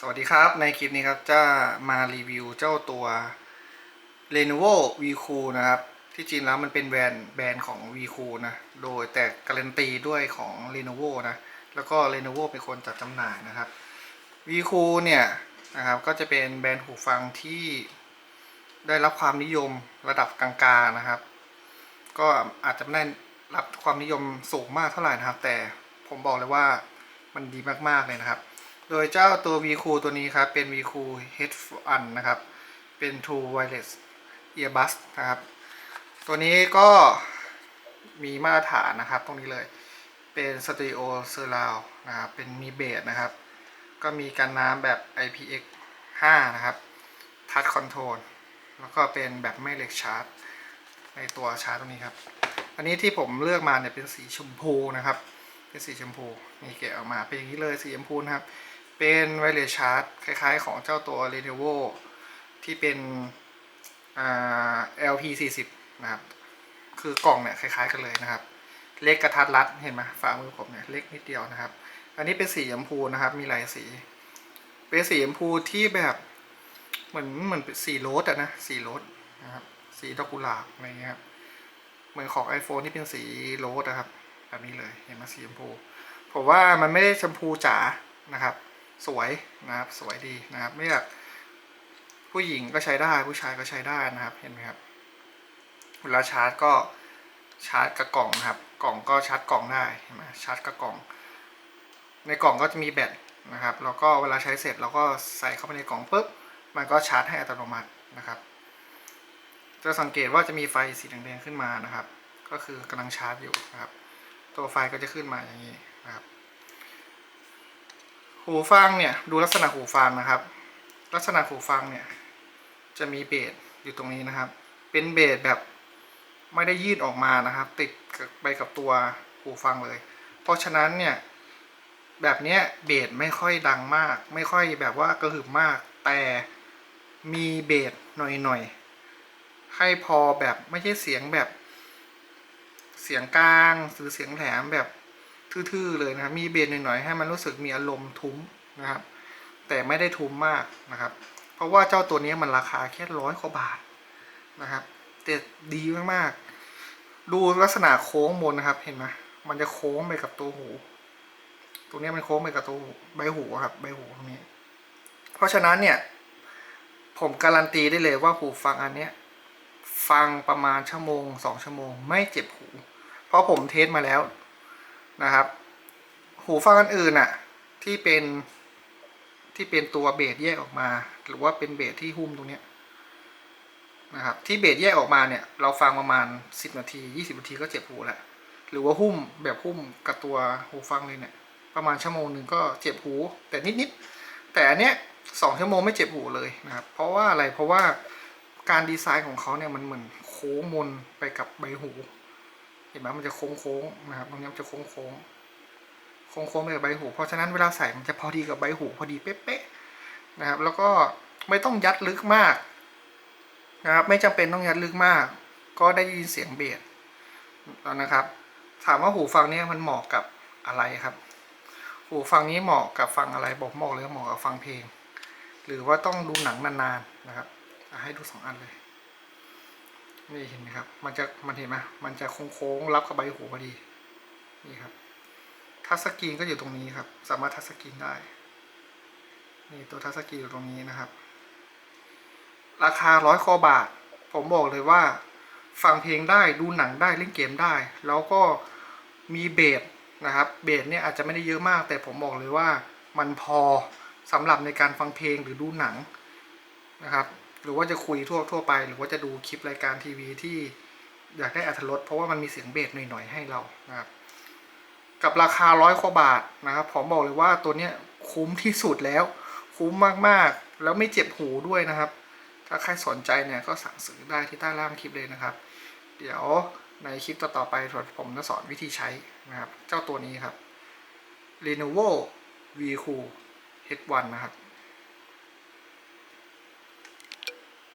สวัสดีครับในคลิปนี้ครับจะมารีวิวเจ้าตัว Lenovo V Cool นะครับ ที่จริงแล้วมันเป็นแบรนด์แบรนด์ของ V Cool นะ โดยแต่การันตีด้วยของ Lenovo นะ แล้วก็ Lenovo เป็นคนจัดจำหน่ายนะครับ V Cool เนี่ยนะครับก็จะเป็นแบรนด์หูฟังที่ได้รับความนิยมระดับกลางๆนะครับ ก็อาจจะไม่ได้รับความนิยมสูงมากเท่าไหร่นะครับ แต่ผมบอกเลยว่ามันดีมากๆเลยนะครับ โดยเจ้าตัว v c o o ตัวนี้ครับ เป็น v c o o Headphone นะครับ เป็น True Wireless Earbus นะครับ ตัวนี้ก็มีมาตรฐานนะครับ ตรงนี้เลยเป็น Stereo Surround นะครับ เป็นมีเบสนะครับ ก็มีการน้ำแบบ IPX 5 นะครับ Touch Control แล้วก็เป็นแบบไม่เหล็กชาร์จ ในตัวชาร์จตรงนี้ครับ อันนี้ที่ผมเลือกมาเนี่ยเป็นสีชมพูนะครับ เป็นสีชมพูนี่แกะออกมาเป็นอย่างนี้เลยสีชมพูนะครับ เป็นไวเลสชาร์จคล้าย ๆ ของเจ้าตัว Lenovo ที่เป็นอ่า LP 40 นะครับ คือกล่องเนี่ยคล้าย ๆ กันเลยนะครับ เล็กกระทัดรัดเห็นไหมฝ่ามือผมเนี่ยเล็กนิดเดียวนะครับ อันนี้เป็นสีชมพูนะครับ มีหลายสี เป็นสีชมพูที่แบบเหมือนเหมือนเป็นสีโรสอะนะสีโรสนะครับ สีดอกกุหลาบอะไรเงี้ยครับเหมือนของ iPhone ที่เป็นสีโรสนะครับแบบนี้เลยเห็นไหมสีชมพูผมว่ามันไม่ได้ชมพูจ๋านะครับ สวยนะครับสวยดีนะครับไม่แบบผู้หญิงก็ใช้ได้ผู้ชายก็ใช้ได้นะครับเห็นไหมครับเวลาชาร์จก็ชาร์จกับกล่องนะครับ กล่องก็ชาร์จกล่องได้เห็นไหมชาร์จกับกล่อง ในกล่องก็จะมีแบตนะครับแล้วก็เวลาใช้เสร็จเราก็ใส่เข้าไปในกล่องปุ๊บมันก็ชาร์จให้อัตโนมัตินะครับ จะสังเกตว่าจะมีไฟสีแดงๆขึ้นมานะครับ ก็คือกำลังชาร์จอยู่นะครับ ตัวไฟก็จะขึ้นมาอย่างนี้นะครับ หูฟังเนี่ยดูลักษณะหูฟังนะครับ ลักษณะหูฟังเนี่ยจะมีเบสอยู่ตรงนี้นะครับ เป็นเบสแบบไม่ได้ยืดออกมานะครับ ติดไปกับตัวหูฟังเลย เพราะฉะนั้นเนี่ยแบบเนี้ยเบสไม่ค่อยดังมาก ไม่ค่อยแบบว่ากระหึ่มมาก แต่มีเบสหน่อยๆให้พอแบบไม่ใช่เสียงแบบเสียงกลางหรือเสียงแหลมแบบ ทื่อๆเลยนะครับ มีเบสหน่อยๆให้มันรู้สึกมีอารมณ์ทุ้มนะครับ แต่ไม่ได้ทุ้มมากนะครับ เพราะว่าเจ้าตัวนี้มันราคาแค่ร้อยกว่าบาทนะครับแต่ดีมากๆ ดูลักษณะโค้งบนนะครับ เห็นไหมมันจะโค้งไปกับตัวหู ตรงนี้มันโค้งไปกับตัวใบหูครับ ใบหูตรงนี้ เพราะฉะนั้นเนี่ย ผมการันตีได้เลยว่าหูฟังอันเนี้ยฟังประมาณชั่วโมงสองชั่วโมง ไม่เจ็บหู เพราะผมเทสมาแล้ว นะครับ หูฟังอันอื่นน่ะที่เป็นที่เป็นตัวเบสแยกออกมา หรือว่าเป็นเบสที่หุ้มตรงเนี้ยนะครับที่เบสแยกออกมาเนี่ย เราฟังประมาณสิบนาทียี่สิบนาทีก็เจ็บหูแหล้วหรือว่าหุ้มแบบหุ้มกับตัวหูฟังเลยเนี่ย ประมาณชั่วโมงหนึ่งก็เจ็บหู แต่นิดๆแต่อันเนี้ยสองชั่วโมงไม่เจ็บหูเลยนะครับ เพราะว่าอะไรเพราะว่าการดีไซน์ของเขาเนี่ยมันเหมือนโค้งมนไปกับใบหู ห็นไหมมันจะโค้งโค้งนะครับตรงนี้มันจะโค้งโค้งโค้งโค้งไปกับใบหู เพราะฉะนั้นเวลาใส่มันจะพอดีกับใบหูพอดีเป๊ะๆนะครับ แล้วก็ไม่ต้องยัดลึกมากนะครับ ไม่จำเป็นต้องยัดลึกมาก ก็ได้ยินเสียงเบสนะครับ ถามว่าหูฟังนี่ยมันเหมาะกับอะไรครับ หูฟังนี้เหมาะกับฟังอะไรบอกบอกเลยเหมาะกับฟังเพลง หรือว่าต้องดูหนังนานๆนะครับให้ดูสองอันเลย นี่เห็นไหมครับ มันจะมันเห็นไหมมันจะโค้งๆรับกับใบหูพอดี นี่ครับ ทัชสกรีนก็อยู่ตรงนี้ครับ สามารถทัชสกรีนได้ นี่ตัวทัชสกรีนอยู่ตรงนี้นะครับ ราคาร้อยกว่าบาท ผมบอกเลยว่า ฟังเพลงได้ดูหนังได้เล่นเกมได้ แล้วก็มีเบสนะครับ เบสเนี่ยอาจจะไม่ได้เยอะมาก แต่ผมบอกเลยว่ามันพอสำหรับในการฟังเพลงหรือดูหนังนะครับ หรือว่าจะคุยทั่วทั่วไป หรือว่าจะดูคลิปรายการทีวีที่อยากได้อัธรสเพราะว่ามันมีเสียงเบสหน่อยๆให้เรานะครับกับราคาร้อยกว่าบาทนะครับผมบอกเลยว่าตัวเนี้ยคุ้มที่สุดแล้ว คุ้มมากๆ แล้วไม่เจ็บหูด้วยนะครับ ถ้าใครสนใจเนี่ยก็สั่งซื้อได้ที่ใต้ล่างคลิปเลยนะครับ เดี๋ยวในคลิปต่อๆไปผมจะสอนวิธีใช้นะครับ เจ้าตัวนี้ครับ Lenovo V Cool H1 นะครับ